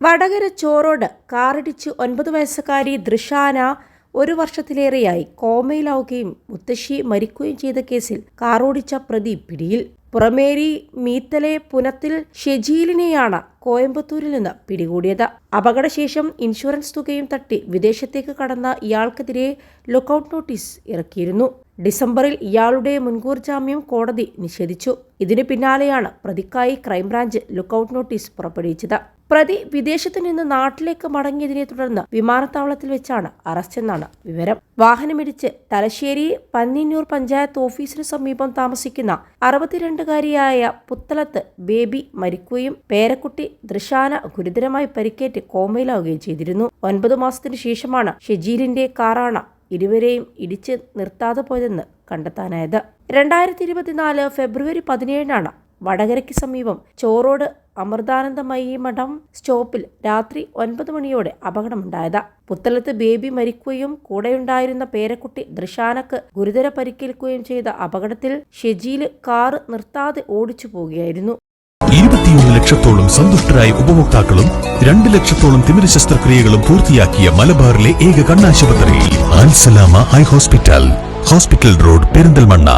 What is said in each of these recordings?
വടകര ചോറോട് കാറിടിച്ച് ഒൻപത് വയസ്സുകാരി ദൃശാന ഒരു വർഷത്തിലേറെയായി കോമയിലാവുകയും മുത്തശ്ശി മരിക്കുകയും ചെയ്ത കേസിൽ കാറോടിച്ച പ്രതി പിടിയിൽ. പുറമേരി മീത്തലെ പുനത്തിൽ ഷെജീലിനെയാണ് കോയമ്പത്തൂരിൽ നിന്ന് പിടികൂടിയത്. അപകടശേഷം ഇൻഷുറൻസ് തുകയും തട്ടി വിദേശത്തേക്ക് കടന്ന ഇയാൾക്കെതിരെ ലുക്കൌട്ട് നോട്ടീസ് ഇറക്കിയിരുന്നു. ഡിസംബറിൽ ഇയാളുടെ മുൻകൂർ ജാമ്യം കോടതി നിഷേധിച്ചു. ഇതിനു പിന്നാലെയാണ് പ്രതിക്കായി ക്രൈംബ്രാഞ്ച് ലുക്കൌട്ട് നോട്ടീസ് പുറപ്പെടുവിച്ചത്. പ്രതി വിദേശത്തു നിന്ന് നാട്ടിലേക്ക് മടങ്ങിയതിനെ തുടർന്ന് വിമാനത്താവളത്തിൽ വെച്ചാണ് അറസ്റ്റെന്നാണ് വിവരം. വാഹനമിടിച്ച് തലശ്ശേരി പന്നിന്നൂർ പഞ്ചായത്ത് ഓഫീസിന് സമീപം താമസിക്കുന്ന അറുപത്തിരണ്ടുകാരിയായ പുത്തലത്ത് ബേബി മരിക്കുകയും പേരക്കുട്ടി ദൃശാന ഗുരുതരമായി പരിക്കേറ്റ് കോമയിലാവുകയും ചെയ്തിരുന്നു. ഒൻപത് മാസത്തിനു ശേഷമാണ് ഷെജീലിന്റെ കാറാണ് ഇരുവരെയും ഇടിച്ച് നിർത്താതെ പോയതെന്ന് കണ്ടെത്താനായത്. രണ്ടായിരത്തി ഇരുപത്തിനാല് ഫെബ്രുവരി പതിനേഴിനാണ് വടകരയ്ക്ക് സമീപം ചോറോട് അമൃതാനന്ദമയി മഠം സ്റ്റോപ്പിൽ രാത്രി ഒൻപത് മണിയോടെ അപകടമുണ്ടായത്. പുത്തലത്ത് ബേബി മരിക്കുകയും കൂടെയുണ്ടായിരുന്ന പേരക്കുട്ടി ദൃശാനക്ക് ഗുരുതര പരിക്കേൽക്കുകയും ചെയ്ത അപകടത്തിൽ ഷെജീൽ കാറ് നിർത്താതെ ഓടിച്ചു പോവുകയായിരുന്നു ഇരുപത്തിയൊന്ന് ലക്ഷത്തോളം സന്തുഷ്ടരായ ഉപഭോക്താക്കളും രണ്ട് ലക്ഷത്തോളം തിമിര ശസ്ത്രക്രിയകളും പൂർത്തിയാക്കിയ മലബാറിലെ ഏക കണ്ണാശുപത്രി Al Salama eye hospital. Hospital road Perinthalmanna.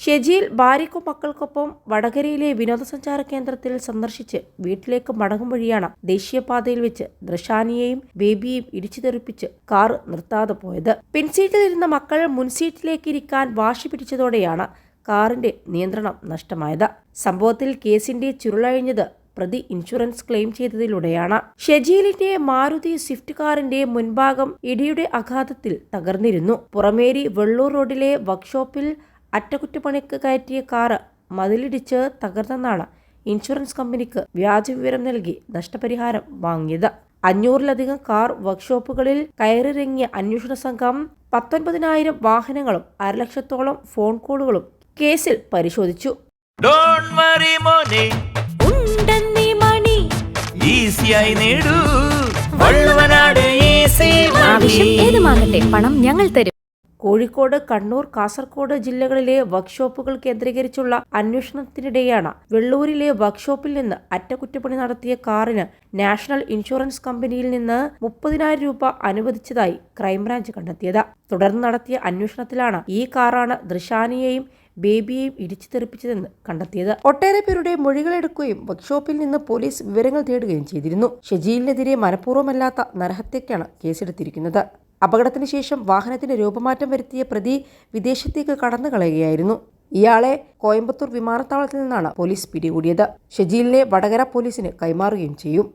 Shejeel ഭാര്യയ്ക്കും മക്കൾക്കൊപ്പം വടകരയിലെ വിനോദസഞ്ചാര കേന്ദ്രത്തിൽ സന്ദർശിച്ച് വീട്ടിലേക്ക് മടങ്ങും വഴിയാണ് ദേശീയപാതയിൽ വെച്ച് ദൃശാനിയെയും ബേബിയെയും ഇടിച്ചു തെറിപ്പിച്ച് കാർ നിർത്താതെ പോയത്. പിൻസീറ്റിലിരുന്ന മക്കൾ മുൻസീറ്റിലേക്ക് ഇരിക്കാൻ വാശി പിടിച്ചതോടെയാണ് കാറിന്റെ നിയന്ത്രണം നഷ്ടമായത്. സംഭവത്തിൽ കേസിന്റെ ചുരുളഴിഞ്ഞത് പ്രതി ഇൻഷുറൻസ് ക്ലെയിം ചെയ്തതിലൂടെയാണ്. ഷെജീലിന്റെ മാരുതി സ്വിഫ്റ്റ് കാറിന്റെ മുൻഭാഗം ഇടിയുടെ ആഘാതത്തിൽ തകർന്നിരുന്നു. പുറമേരി വെള്ളൂർ റോഡിലെ വർക്ക്ഷോപ്പിൽ അറ്റകുറ്റപ്പണിക്ക് കയറ്റിയ കാറ് മതിലിടിച്ച് തകർന്നെന്നാണ് ഇൻഷുറൻസ് കമ്പനിക്ക് വ്യാജ വിവരം നൽകി നഷ്ടപരിഹാരം വാങ്ങിയത്. അഞ്ഞൂറിലധികം കാർ വർക്ക്ഷോപ്പുകളിൽ കയറിറങ്ങിയ അന്വേഷണ സംഘം പത്തൊൻപതിനായിരം വാഹനങ്ങളും അരലക്ഷത്തോളം ഫോൺ കോളുകളും കേസിൽ പരിശോധിച്ചു. ആവശ്യം ഏതുമാകട്ടെ പണം ഞങ്ങൾ തരും. കോഴിക്കോട് കണ്ണൂർ കാസർകോട് ജില്ലകളിലെ വർക്ക്ഷോപ്പുകൾ കേന്ദ്രീകരിച്ചുള്ള അന്വേഷണത്തിനിടെയാണ് വെള്ളൂരിലെ വർക്ക്ഷോപ്പിൽ നിന്ന് അറ്റകുറ്റപ്പണി നടത്തിയ കാറിന് നാഷണൽ ഇൻഷുറൻസ് കമ്പനിയിൽ നിന്ന് മുപ്പതിനായിരം രൂപ അനുവദിച്ചതായി ക്രൈംബ്രാഞ്ച് കണ്ടെത്തിയത്. തുടർന്ന് നടത്തിയ അന്വേഷണത്തിലാണ് ഈ കാറാണ് ദൃശാനിയെയും ബേബിയെയും ഇടിച്ചു തെറിപ്പിച്ചതെന്ന് കണ്ടെത്തിയത്. ഒട്ടേറെ പേരുടെ മൊഴികളെടുക്കുകയും വർക്ക്ഷോപ്പിൽ നിന്ന് പോലീസ് വിവരങ്ങൾ തേടുകയും ചെയ്തിരുന്നു. ഷജീലിനെതിരെ മനഃപൂർവമല്ലാത്ത നരഹത്യക്കാണ് കേസെടുത്തിരിക്കുന്നത്. അപകടത്തിന് ശേഷം വാഹനത്തിന് രൂപമാറ്റം വരുത്തിയ പ്രതി വിദേശത്തേക്ക് കടന്നു കളയുകയായിരുന്നു. ഇയാളെ കോയമ്പത്തൂർ വിമാനത്താവളത്തിൽ നിന്നാണ് പോലീസ് പിടികൂടിയത്. ഷജീലിനെ വടകര പോലീസിന് കൈമാറുകയും ചെയ്യും.